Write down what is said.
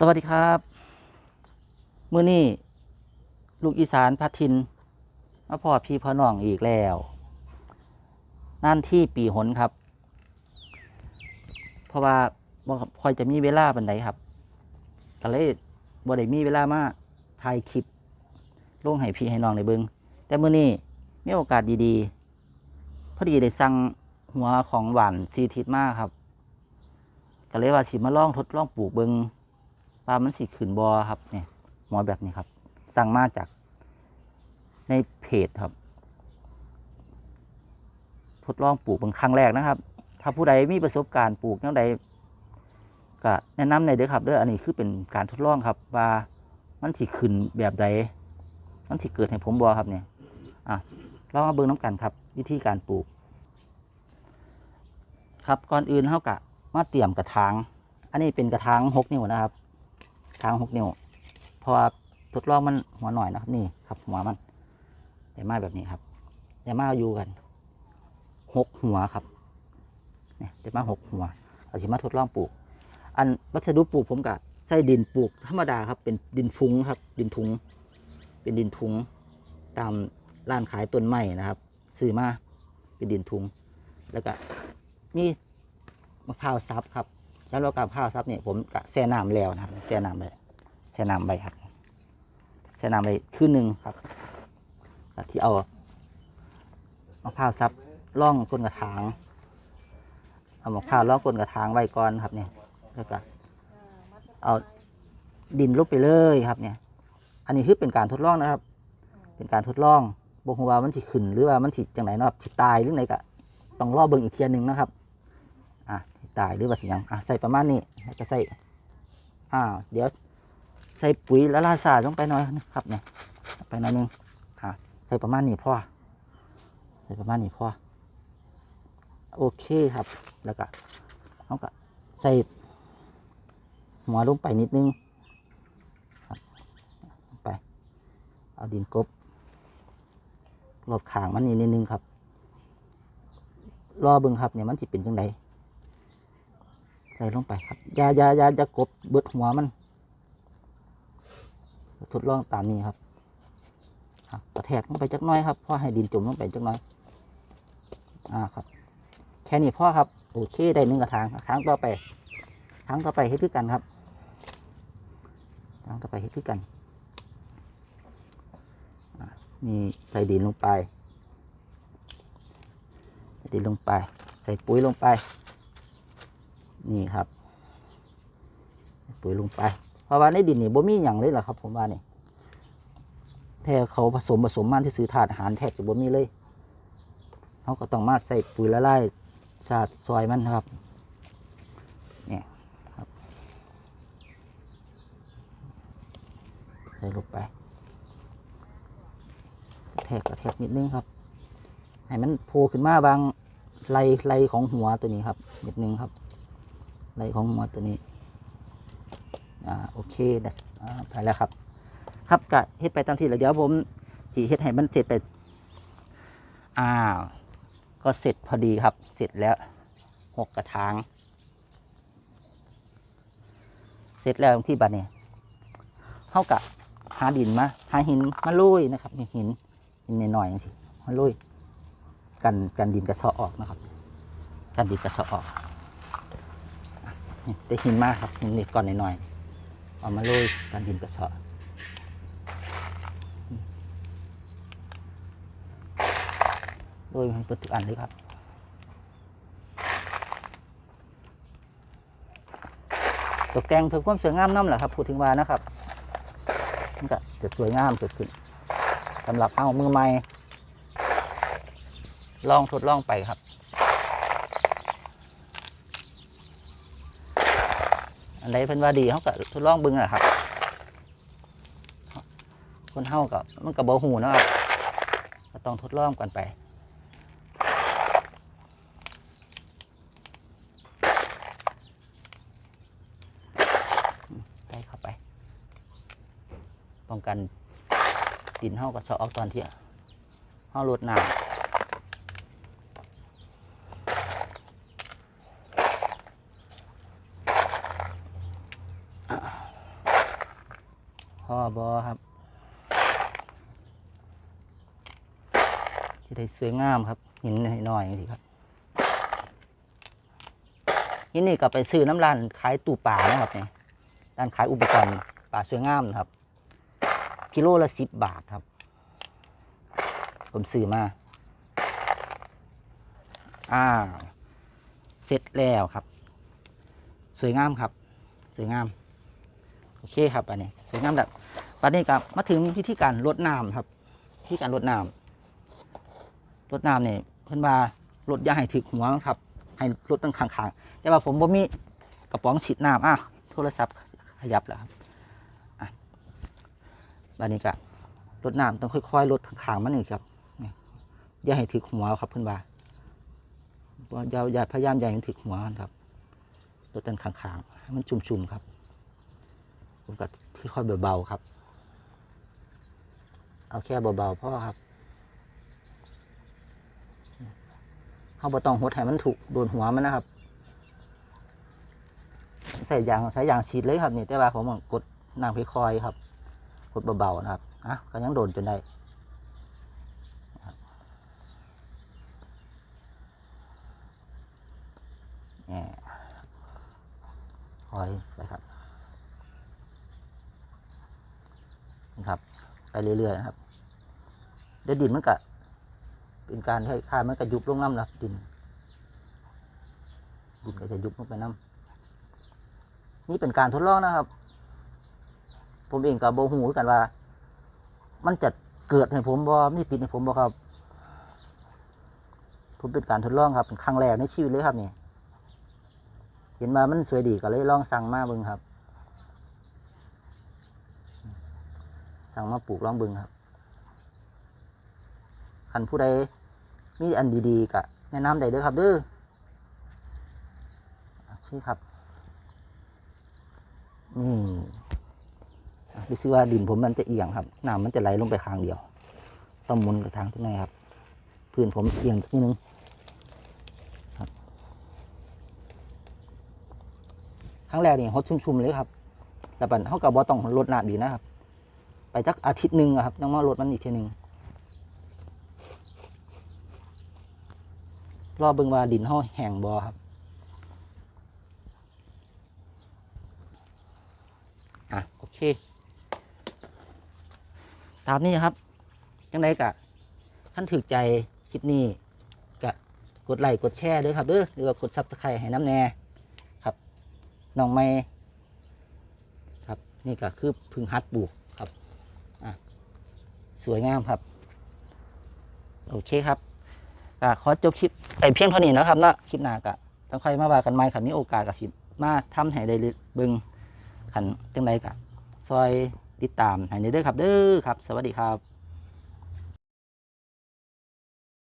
สวัสดีครับมื้อนี้ลูกอีสานพัทินมาพ่อพี่พ่อน้องอีกแล้ว นั่นที่ปีหนครับ เพราะว่าบ่ค่อยจะมีเวลาบันไดครับก็เลยบ่ได้มีเวลามาถ่ายคลิปลงให้พี่ให้น้องได้เบิงแต่มื้อนี้มีโอกาสดีๆ พอดีได้สั่งหัวของหวานซีทิศมากครับก็เลยว่าสิมาลองทดลองปลูกเบิง ลามันสีขืนบอครับเนี่ยหมอแบบนี้ครับ สั่งมาจากในเพจครับ ทดลองปลูกเป็นครั้งแรกนะครับ ถ้าผู้ใดมีประสบการณ์ปลูกแนวใดก็แนะนำในเด้อครับเด้ออันนี้คือเป็นการทดลองครับ ว่ามันสีขืนแบบใดมันสีเกิดให้ผมบอครับเนี่ยอะลองมาเบิ่งน้ำกันครับ วิธีการปลูก ครับก่อนอื่นเท่ากับมาเตรียมกระถาง อันนี้เป็นกระถางหกนิ้วนะครับ ทางหกนิ้วเพราะว่าทดลองมันหัวหน่อยนะครับนี่ครับหัวมันแต่มาแบบนี้ครับแต่มาอยู่กันหกหัวครับเนี่ยแต่มาหกหัวเราสิมาทดลองปลูก อันวัสดุปลูกผมกะใส่ดินปลูกธรรมดาครับเป็นดินฟุ้งครับ ดินทุงเป็นดินทุงตามร้านขายต้นไม้นะครับซื้อมาเป็นดินทุงแล้วก็มีมะพร้าวซับครับ แล้วเรากับข้าวซับเนี่ยผมกะแช่น้ำแล้วนะครับแช่น้ำไปแช่น้ำไปครับแช่น้ำไปคืนหนึ่งครับที่เอามะพร้าวซับล่องก้นกระถางเอามะพร้าวล่องก้นกระถางไว้ก่อนครับเนี่ยแล้วก็เอาดินลบไปเลยครับเนี่ย อันนี้คือเป็นการทดลองนะครับ เป็นการทดลองบอกว่ามันสิขึ้นหรือว่ามันสิจังไหนเนาะสิตายหรือไงก็ต้องรอเบิ่งอีกเทียหนึงนะครับ ตายหรือว่าสิหยังอะใส่ประมาณนี้แล้วก็ใส่อ่าเดี๋ยวใส่ปุ๋ยละลายสาลงไปหน่อยนะครับเนี่ยไปหน่อยนึงอะใส่ประมาณนี้พอใส่ประมาณนี้พอโอเคครับแล้วก็เขาก็ใส่หัวลงไปนิดนึงไปเอาดินกบรอบขางมันนี่นิดนึงครับรอบิ่งครับเนี่ยมันจะเป็นจังได ใส่ลงไปครับยายายาจะกบเบิดหัวมัน ทดลองตามนี้ครับกระแทกลงไปจักน้อยครับพ่อให้ดินจมลงไปจักน้อย อ่าครับ แค่นี้พ่อครับ โอเคได้หนึ่งกระถางกระถางต่อไปถางต่อไปให้คือกันครับถางต่อไปให้คือกันนี่ใส่ดินลงไป ใส่ดินลงไป ใส่ปุ๋ยลงไป นี่ครับ ปุ๋ยลงไป เพราะว่าในดินนี่บ่มีอย่างเลยล่ะครับ ผมว่านี่แท้เขาผสมผสมมันที่ซื้อถาดอาหารแทบจะบ่มีเลยเขาก็ต้องมาใส่ปุ๋ยละลายชาติซอยมันครับเนี่ยครับใส่ลงไปแทกกระแทกนิดนึงครับ ให้มันโผล่ขึ้นมาบางไลไลของหัวตัวนี้ครับนิดนึงครับ ไรของหัวตัวนี้อ่าโอเคได้อ่าไปแล้วครับ ครับกะเฮ็ดไปตามที่แล้วเดี๋ยวผมที่เฮ็ดให้มันเสร็จไปอ้าวก็เสร็จพอดีครับ เสร็จแล้วหกกระถางเสร็จแล้วที่บัดเนี่ยเท่ากับหาดินมาหาหินมาลุยนะครับหินหินหน่อยๆอย่างสิมาลุยกันกันดินกระเซาะออกนะครับ กันดินกระเซาะออก ได้หินมากครับหินนิดก่อนหน่อยๆเอามาโรยการดินกระเสอบโรยมันเปิดทุกอันเลยครับตกแต่งเพื่อความสวยงามน้ำแหละครับพูดถึงว่านะครับมันก็จะสวยงามเกิดขึ้นสำหรับเอามือใหม่ ลองทดลองไปครับ อันใดเพิ่นว่าดีเขาก็ทดลองเบิ่งอะครับ คนเฮากับมันก็บ่ฮู้เนะครับก็ต้องทดลองกันไปใส่เข้าไป ป้องกันดินเฮาก็เสาะออกตอนที่เฮาลดน้ำ พ่อบอครับที่ได้สวยงามครับหินหน่อยสิครับหินนี่ก็ไปซื้อน้ำร้านขายตู้ป่านะครับเนี่ยร้านขายอุปกรณ์ป่าสวยงามครับกิโลละสิบบาทครับ ผมซื้อมาอ่าเสร็จแล้วครับ สวยงามครับ สวยงาม โอเคครับอันนี้ สวยงามแบบปันนี้กับมาถึงพิธีการรดน้ำครับพิธีการรดน้ำรดน้ำเนี่ยเพื่อนว่ารดยาให้ถึกหัวครับ ให้รดตั้งข้างๆแต่ว่าผมบ่มีกระป๋องฉีดน้ำอะโทรศัพท์ขยับแล้วครับอะบันนี้กับรดน้ำต้องค่อยๆรดข้างๆมันนี่ครับอย่าให้ถึกหัวครับเพื่อนว่าอย่าอย่าพยายามอย่าให้มันถึกหัวครับรดตั้งข้างๆให้มันชุ่มๆครับผมก็ ค่อยๆเบาๆครับ เอาแค่เบาๆพ่อครับเขาบ่ต้องหดให้มันถูกโดนหัวมันนะครับ ใส่ยางใส่ยางฉีดเลยครับนี่แต่ว่าผมกดน้ำค่อยครับ กดเบาๆนะครับอะก็ยังโดนจนได้นะครับแหม่คอยไปครับ นะครับไปเรื่อยๆนะครับเดี๋ยวดินมันก็เป็นการให้ค่ามันก็ยุบลงน้ำนะดินดินก็จะยุบลงไปน้ำนี่เป็นการทดลองนะครับ ผมเองกับโบหูกันว่า มันจะเกิดให้ผมบ่มีติดให้ผมบ่ครับ ผมเป็นการทดลองครับเป็นครั้งแรกในชีวิตเลยครับนี่เห็นมามันสวยดีก็เลยลองสั่งมาเบิ่งครับ สั่งมาปลูกลองบึงครับคันผู้ใดมีอันดีๆก็แนะนำได้เด้อครับเด้อโอเคครับ นี่อะดูซิว่าดินผมมันจะเอียงครับน้ำมันจะไหลลงไปข้างเดียว ต้องมุนกับทางที่ไหนครับ พื้นผมเอียงนิดนึงครับครั้งแรกนี่ฮดชุ่มๆเลยครับ แต่ปันเขากับบอต้องลดน้ำดีนะครับ ไปจักอาทิตย์หนึ่งครับยังมาลดมันอีกทีหนึ่งรอเบิ่งว่าดินห้อแห้งบอครับอะโอเค ตามนี้ครับยังไงกะท่านถือใจคลิปนี้กะกดไลค์กดแชร์ด้วยครับเด้อหรือว่ากดซับสไครต์ให้น้ำแน่ครับน้องไม่ครับนี่ก็คือพึ่งฮัดปลูก สวยงามครับ โอเคครับก็ขอจบคลิปไอเพียงเท่านี้นะครับเนาะคลิปหน้ากะต้องค่อยมาว่ากันใหม่ครับมีโอกาสกับสิมาทำให้ได้เบิ่งขันจังไดกะซอยติดตามให้ได้เด้อครับเด้อครับ สวัสดีครับ